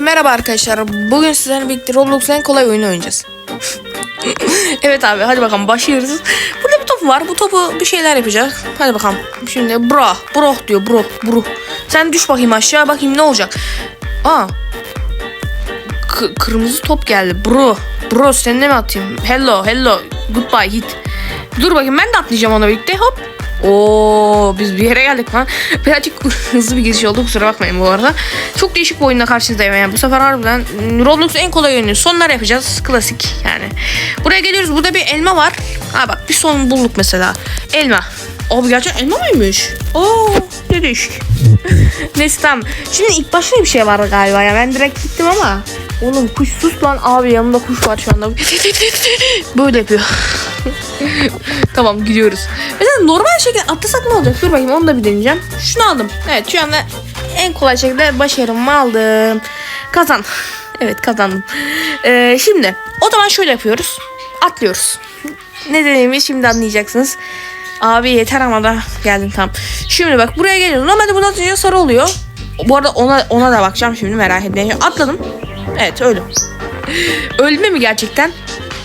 Merhaba arkadaşlar. Bugün sizlerle birlikte Roblox'un en kolay oyunu oynayacağız. evet abi hadi bakalım başlıyoruz. Burada bir top var. Bu topu bir şeyler yapacak. Hadi bakalım. Şimdi bro. Bro diyor bro. Bro. Sen düş bakayım aşağı bakayım ne olacak. Aa. K- kırmızı top geldi. Bro. Bro seninle mi atayım? Hello hello. Goodbye hit. Dur bakayım ben de atlayacağım ona birlikte. Hop. Oo biz bir yere geldik lan. Birazcık hızlı bir giriş oldu kusura bakmayın bu arada. Çok değişik bir oyunla karşınızdayım yani. Bu sefer harbiden Roblox'un en kolay oyunu. Sonlar yapacağız. Klasik yani. Buraya geliyoruz. Burada bir elma var. Ha bak bir son bulduk mesela. Elma. Abi gerçekten elma mıymış? Oo ne değişik. Neyse tamam. Şimdi ilk başta bir şey vardı galiba ya. Ben direkt gittim ama. Oğlum kuş sus lan abi yanımda kuş var şu anda. Böyle yapıyor. tamam gidiyoruz. Mesela normal şekilde atlasak ne olacak? Dur bakayım onu da bir deneyeceğim. Şunu aldım. Evet şu anda en kolay şekilde başarımı aldım. Kazan. Evet kazandım. Ee, şimdi o zaman şöyle yapıyoruz. Atlıyoruz. Ne dediğimi şimdi anlayacaksınız. Abi yeter ama da geldim tam. Şimdi bak buraya geliyorum. Normalde bunu atınca sarı oluyor. Bu arada ona ona da bakacağım şimdi merak etmeyin. Atladım. Evet öldüm. Ölme mi gerçekten?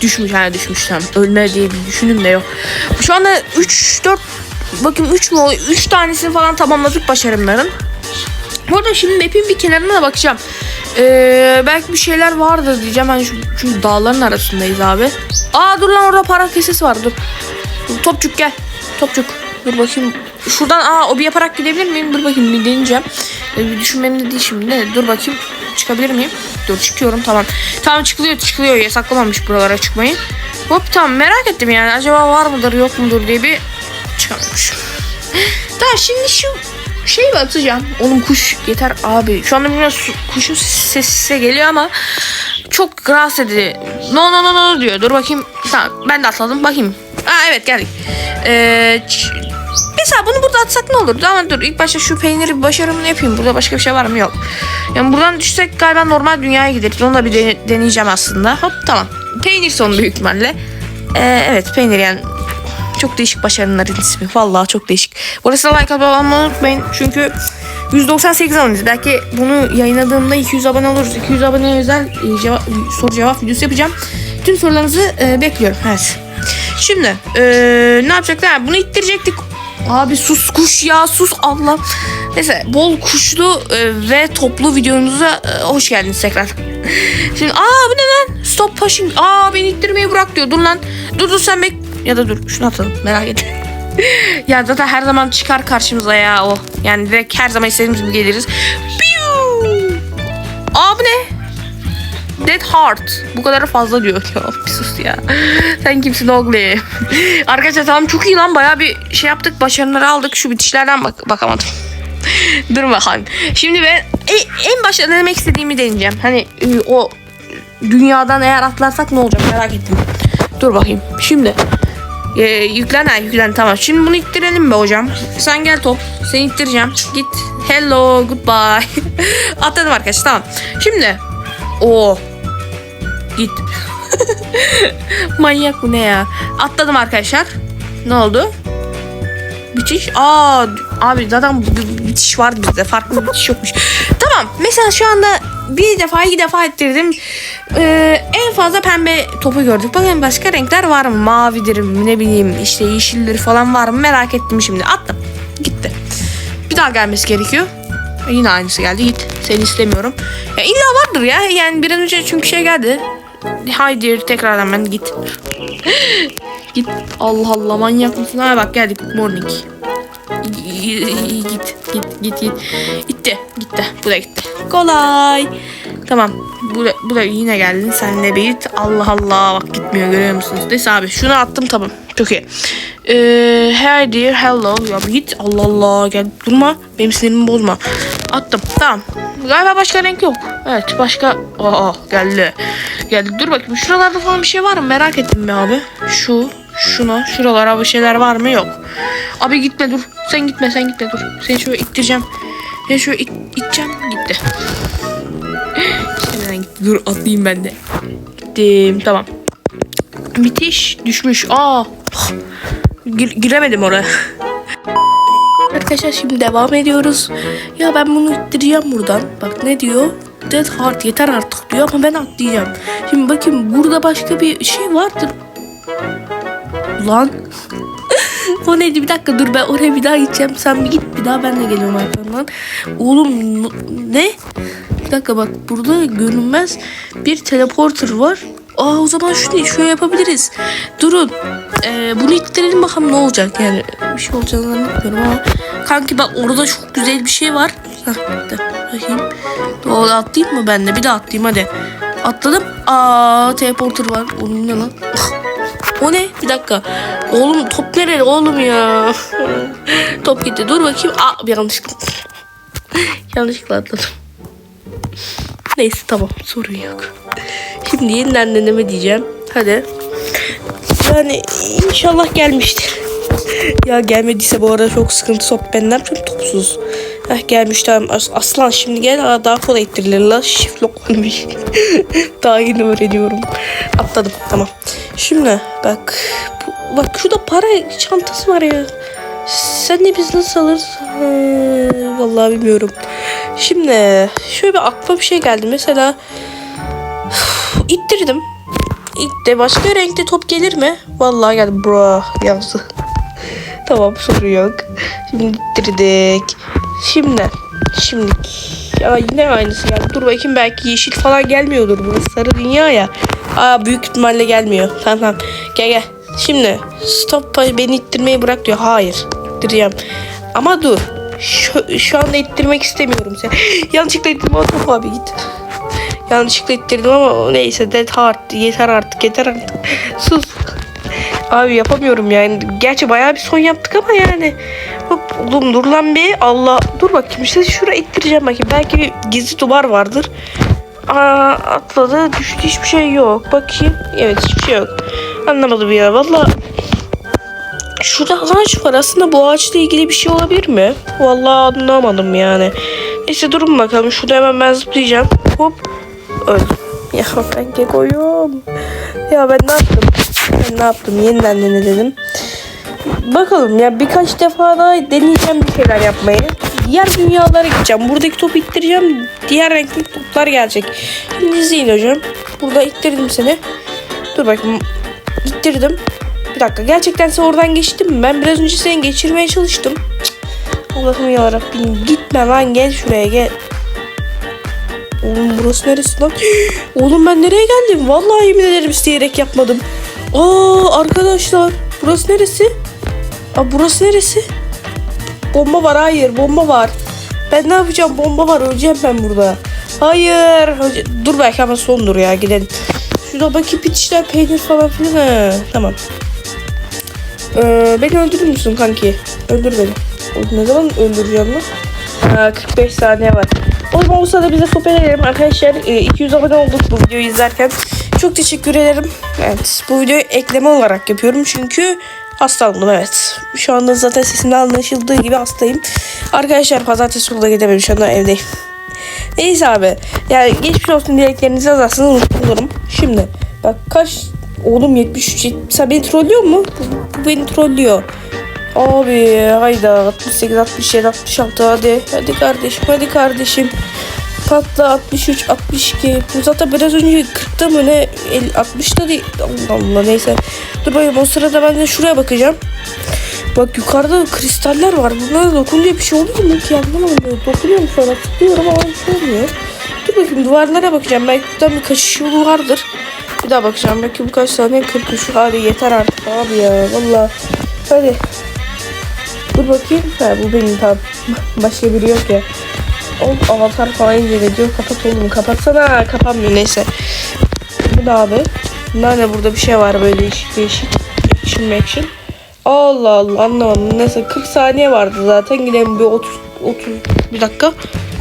Düşmüş hani düşmüş tam. Ölme diye bir düşünüm de yok. Şu anda 3 4 bakın 3 mü 3 tanesini falan tamamladık başarımların. Bu arada şimdi map'in bir kenarına da bakacağım. Ee, belki bir şeyler vardır diyeceğim. Hani şu, çünkü dağların arasındayız abi. Aa dur lan orada para kesesi var dur. Topçuk gel. Topçuk. Dur bakayım. Şuradan aa o bir yaparak gidebilir miyim? Dur bakayım bir deneyeceğim. Ee, bir düşünmem de değil şimdi de. Dur bakayım. Çıkabilir miyim? Dur çıkıyorum tamam. Tamam çıkılıyor çıkılıyor. Yasaklamamış buralara çıkmayı. Hop tamam merak ettim yani. Acaba var mıdır yok mudur diye bir çıkamamış. Tamam şimdi şu şey atacağım? Oğlum kuş yeter abi. Şu anda biraz kuşun sesi size geliyor ama çok rahatsız edici. No no no no diyor. Dur bakayım. Tamam ben de atladım. Bakayım. Aa evet geldik. Ee, mesela bunu burada atsak ne olurdu ama dur ilk başta şu peyniri başarımını yapayım. Burada başka bir şey var mı? Yok. Yani buradan düşsek galiba normal dünyaya gideriz. Onu da bir dene- deneyeceğim aslında. Hop tamam. Peynir sonu büyük ihtimalle. Ee, evet peynir yani çok değişik başarıların ismi. Vallahi çok değişik. Bu arada like abone unutmayın. Çünkü 198 aboneniz. Belki bunu yayınladığımda 200 abone oluruz. 200 abone özel e, cevap, soru cevap videosu yapacağım. Tüm sorularınızı e, bekliyorum. Evet. Şimdi e, ne yapacaklar? Bunu ittirecektik. Abi sus kuş ya sus Allah. Neyse bol kuşlu e, ve toplu videomuza e, hoş geldiniz tekrar. Şimdi aa bu ne lan? Stop pushing. Aa beni ittirmeyi bırak diyor. Dur lan. Dur dur sen bek. Ya da dur şunu atalım merak etme. ya zaten her zaman çıkar karşımıza ya o. Yani direkt her zaman istediğimiz gibi geliriz. Piu! Aa bu ne? Dead Heart. Bu kadar fazla diyor. Ya bir sus ya. Sen kimsin oğlum? Arkadaşlar tamam çok iyi lan. Baya bir şey yaptık. Başarıları aldık. Şu bitişlerden bak bakamadım. Dur bakalım. Şimdi ben e- en başta denemek istediğimi deneyeceğim. Hani e, o dünyadan eğer atlarsak ne olacak merak ettim. Dur bakayım. Şimdi ee, yüklen ha yüklen tamam. Şimdi bunu ittirelim be hocam. Sen gel top. Seni ittireceğim. Git. Hello goodbye. Atladım arkadaşlar tamam. Şimdi. o Git. Manyak bu ne ya? Atladım arkadaşlar. Ne oldu? Bitiş. Aa abi zaten bitiş vardı bizde. Farklı bir bitiş yokmuş. Tamam. Mesela şu anda bir defa iki defa ettirdim. Ee, en fazla pembe topu gördük. Bakın başka renkler var mı? Mavidir ne bileyim işte yeşildir falan var mı? Merak ettim şimdi. Attım. Gitti. Bir daha gelmesi gerekiyor. Yine aynısı geldi. Git. Seni istemiyorum. Ya illa vardır ya. Yani bir an önce çünkü şey geldi. Haydi tekrardan ben git. git. Allah Allah manyak mısın? Ha bak geldik. Morning. Git git git git. Gitti. Gitti. Bu da gitti. Kolay. Tamam. Bu da, bu da yine geldin. Sen de bir. Allah Allah. Bak gitmiyor görüyor musunuz? Neyse abi şunu attım tamam. Çok iyi. Ee, hey dear hello. Ya bir git. Allah Allah. Gel durma. Benim sinirimi bozma. Attım. Tamam. Galiba başka renk yok. Evet başka. Aa geldi. Geldi. Dur bakayım. Şuralarda falan bir şey var mı? Merak ettim be abi. Şu. Şuna. Şuralara bir şeyler var mı? Yok. Abi gitme dur. Sen gitme sen gitme dur. Seni şöyle ittireceğim. Seni şöyle it, iteceğim. Gitti. Hemen gitti. Dur atlayayım ben de. Gittim. Tamam. Bitiş düşmüş. Aa. Gir- giremedim oraya. Arkadaşlar şimdi devam ediyoruz. Ya ben bunu ittireceğim buradan. Bak ne diyor? Dead Hard yeter artık diyor ama ben atlayacağım. Şimdi bakayım burada başka bir şey vardır. Lan. o neydi bir dakika dur ben oraya bir daha gideceğim. Sen bir git bir daha ben de geliyorum arkamdan. Oğlum ne? Bir dakika bak burada görünmez bir teleporter var. Aa o zaman şunu şöyle yapabiliriz. Durun. Ee, bunu ittirelim bakalım ne olacak yani. Bir şey olacağını zannetmiyorum ama. Kanki bak orada çok güzel bir şey var. Dur, bakayım. Doğru atlayayım mı ben de? Bir daha atlayayım hadi. Atladım. Aa teleporter var. Onun ne lan? o ne? Bir dakika. Oğlum top nerede oğlum ya? top gitti. Dur bakayım. Aa bir yanlışlıkla. yanlışlıkla atladım. Neyse tamam sorun yok. Şimdi yeniden deneme diyeceğim. Hadi. Yani inşallah gelmiştir. ya gelmediyse bu arada çok sıkıntı top benden çünkü topsuz. Heh gelmiş tamam. As- Aslan şimdi gel daha kolay ittirilir la. Shift olmuş. daha yeni öğreniyorum. Atladım tamam. Şimdi bak. Bu, bak şurada para çantası var ya. Sen de biz nasıl alırız? Ha, vallahi bilmiyorum. Şimdi şöyle bir aklıma bir şey geldi. Mesela ittirdim. İlk de başka renkte top gelir mi? Vallahi geldi. Bro yazdı. tamam sorun yok. Şimdi ittirdik. Şimdi. Şimdi. Ya yine aynısı geldi. Dur bakayım belki yeşil falan gelmiyordur. Burası sarı dünya ya. Aa büyük ihtimalle gelmiyor. Tamam tamam. Gel gel. Şimdi stop beni ittirmeyi bırak diyor. Hayır. İttireceğim. Ama dur. Şu, şu anda ittirmek istemiyorum seni. Yanlışlıkla ittirme Top abi git. Yanlışlıkla ittirdim ama neyse dead hard. Yeter artık yeter artık. Sus. Abi yapamıyorum yani. Gerçi bayağı bir son yaptık ama yani. Hop, oğlum dur lan bir. Allah. Dur bakayım işte şuraya ittireceğim bakayım. Belki bir gizli duvar vardır. Aa atladı. Düştü hiçbir şey yok. Bakayım. Evet hiçbir şey yok. Anlamadım ya. Valla Şurada ağaç var. Aslında bu ağaçla ilgili bir şey olabilir mi? Vallahi anlamadım yani. Neyse durun bakalım. Şurada hemen ben zıplayacağım. Hop. Öldüm. Ya ben kekoyum. Ya ben ne yaptım? Ben ne yaptım? Yeniden dene dedim. Bakalım ya birkaç defa daha deneyeceğim bir şeyler yapmayı. Diğer dünyalara gideceğim. Buradaki topu ittireceğim. Diğer renkli toplar gelecek. Şimdi izleyin hocam. Burada ittirdim seni. Dur bakayım. İttirdim. Bir dakika gerçekten sen oradan geçtin mi? Ben biraz önce seni geçirmeye çalıştım. Cık. Allah'ım yarabbim gitme lan gel şuraya gel. Oğlum burası neresi lan? Oğlum ben nereye geldim? Vallahi yemin ederim isteyerek yapmadım. Aa arkadaşlar burası neresi? Aa burası neresi? Bomba var hayır bomba var. Ben ne yapacağım bomba var öleceğim ben burada. Hayır. Dur belki ama sondur ya gidelim. Şurada bakayım bitişler peynir falan filan. Tamam. Ee, beni öldürür müsün kanki? Öldür beni. Ne zaman öldüreceğim lan? Ha, 45 saniye var. O zaman o sırada bize sohbet edelim arkadaşlar. Ee, 200 abone olduk bu videoyu izlerken. Çok teşekkür ederim. Evet bu videoyu ekleme olarak yapıyorum çünkü hastalandım evet. Şu anda zaten sesimden anlaşıldığı gibi hastayım. Arkadaşlar pazartesi okula gidemedim şu anda evdeyim. Neyse abi. Yani geçmiş olsun dileklerinizi yazarsanız mutlu olurum. Şimdi bak kaç oğlum 73 70 sen beni trollüyor mu? Bu, bu beni trollüyor. Abi hayda 68 67 66 hadi hadi kardeşim hadi kardeşim. Patla 63 62 bu zaten biraz önce 40'ta mı ne 50, 60'ta değil Allah Allah neyse. Dur bakayım o sırada ben de şuraya bakacağım. Bak yukarıda kristaller var. Bunlara dokununca bir şey oluyor mu ki anlamadım. Dokunuyorum sonra tıklıyorum ama şey olmuyor. Dur bakayım duvarlara bakacağım. Belki buradan bir kaçış yolu vardır. Bir daha bakacağım. Belki bu kaç saniye 43. Hadi yeter artık abi ya. Valla. Hadi. Dur bakayım. Ha bu benim tam. Başka biri yok ya. O avatar falan ince diyor. Kapat oğlum. Kapatsana. Kapanmıyor neyse. Bu da abi. Bunlar ne burada bir şey var böyle değişik değişik. Action action. Allah Allah anlamadım. Neyse 40 saniye vardı zaten. Gidelim bir 30 30 bir dakika.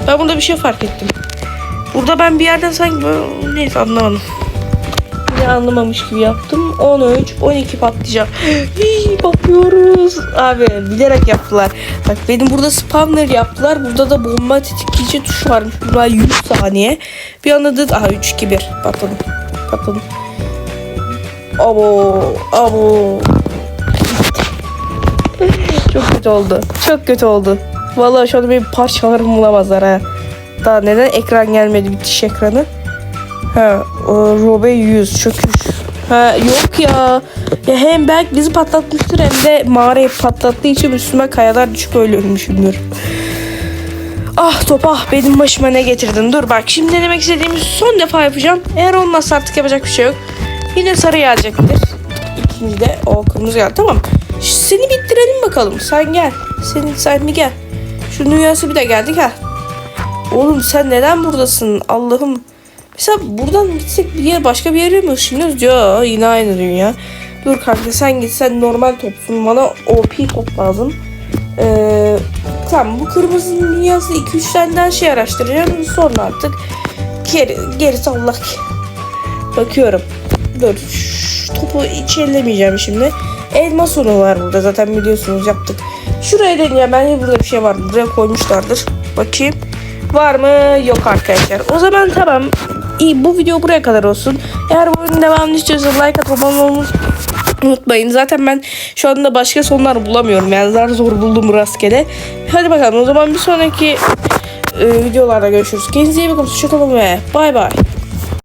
Ben burada bir şey fark ettim. Burada ben bir yerden sanki böyle neyse anlamadım. Yine anlamamış gibi yaptım. 13, 12 patlayacak. Hii. Abi bilerek yaptılar. Bak benim burada spawner yaptılar. Burada da bomba tetikleyici tuş varmış. Bunlar 100 saniye. Bir anda da aha 3 2 1 patladım. Patladım. Abo, abo. Çok kötü oldu. Çok kötü oldu. Vallahi şu anda benim parçalarımı bulamazlar ha. Daha neden ekran gelmedi bitiş ekranı? Ha, Robe 100 çöküş. Ha yok ya. Ya hem belki bizi patlatmıştır hem de mağarayı patlattığı için üstüme kayalar düşüp öyle ölmüşümdür. Ah topa benim başıma ne getirdin? Dur bak şimdi denemek istediğimiz son defa yapacağım. Eğer olmazsa artık yapacak bir şey yok. Yine sarı gelecektir. İkinci de o kırmızı geldi. Tamam. Seni bittirelim bakalım. Sen gel. Senin sen bir gel. Şu dünyası bir de geldik ha. Oğlum sen neden buradasın? Allah'ım. Mesela buradan gitsek bir yer başka bir yere mi ışınıyoruz? Ya yine aynı dünya. Dur kanka sen git sen normal topsun. Bana OP top lazım. Ee, tamam bu kırmızının dünyası 2-3 tane şey araştıracağım. Sonra artık geri, gerisi Allah. Bakıyorum. Dur. Şu topu hiç ellemeyeceğim şimdi. Elma sonu var burada zaten biliyorsunuz yaptık. Şuraya deneyeceğim. Bence burada bir şey var. Buraya koymuşlardır. Bakayım. Var mı? Yok arkadaşlar. O zaman tamam. İyi bu video buraya kadar olsun. Eğer bu oyunun devamını istiyorsanız like atıp abone unutmayın. Zaten ben şu anda başka sonlar bulamıyorum. Yani zar zor buldum rastgele. Hadi bakalım o zaman bir sonraki e, videolarda görüşürüz. Kendinize iyi bakın. Hoşçakalın ve bay bay.